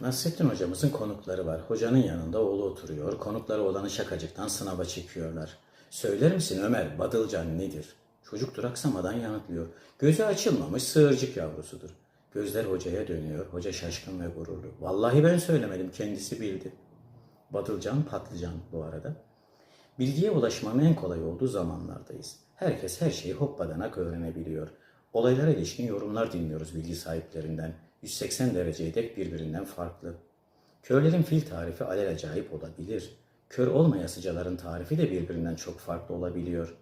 Nasrettin hocamızın konukları var. Hocanın yanında oğlu oturuyor. Konukları olanı şakacıktan sınava çekiyorlar. Söyler misin Ömer, Badılcan nedir? Çocuk duraksamadan yanıtlıyor. Gözü açılmamış sığırcık yavrusudur. Gözler hocaya dönüyor. Hoca şaşkın ve gururlu. Vallahi ben söylemedim, kendisi bildi. Badılcan patlıcan bu arada. Bilgiye ulaşmanın en kolay olduğu zamanlardayız. Herkes her şeyi hoppadanak öğrenebiliyor. Olaylara ilişkin yorumlar dinliyoruz bilgi sahiplerinden. 180 dereceye dek birbirinden farklı. Körlerin fil tarifi alelacayip olabilir. Kör olmayasıcaların tarifi de birbirinden çok farklı olabiliyor.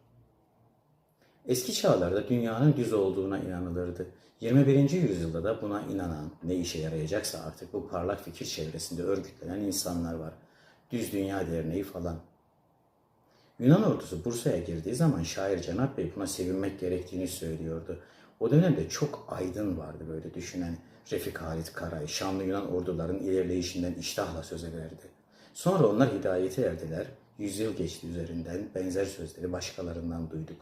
Eski çağlarda dünyanın düz olduğuna inanılırdı. 21. yüzyılda da buna inanan, ne işe yarayacaksa artık bu parlak fikir çevresinde örgütlenen insanlar var. Düz Dünya Derneği falan. Yunan ordusu Bursa'ya girdiği zaman şair Cenap Bey buna sevinmek gerektiğini söylüyordu. O dönemde çok aydın vardı böyle düşünen. Refik Halit Karay, şanlı Yunan orduların ilerleyişinden iştahla söz ederdi. Sonra onlar hidayete erdiler. Yüzyıl geçti üzerinden benzer sözleri başkalarından duyduk.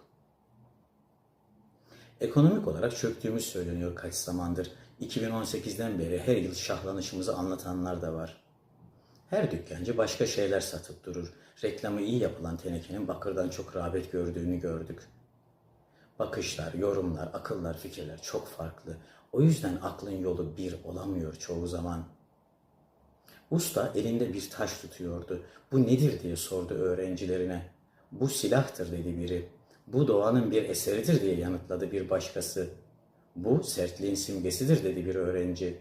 Ekonomik olarak çöktüğümüz söyleniyor kaç zamandır. 2018'den beri her yıl şahlanışımızı anlatanlar da var. Her dükkancı başka şeyler satıp durur. Reklamı iyi yapılan tenekenin bakırdan çok rağbet gördüğünü gördük. Bakışlar, yorumlar, akıllar, fikirler çok farklı. O yüzden aklın yolu bir olamıyor çoğu zaman. Usta elinde bir taş tutuyordu. Bu nedir diye sordu öğrencilerine. Bu silahtır dedi biri. Bu doğanın bir eseridir diye yanıtladı bir başkası. Bu sertliğin simgesidir dedi bir öğrenci.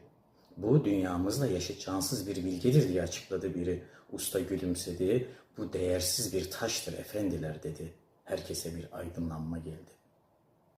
Bu dünyamızla yaşıt cansız bir bilgedir diye açıkladı biri. Usta gülümsedi. Bu değersiz bir taştır efendiler dedi. Herkese bir aydınlanma geldi.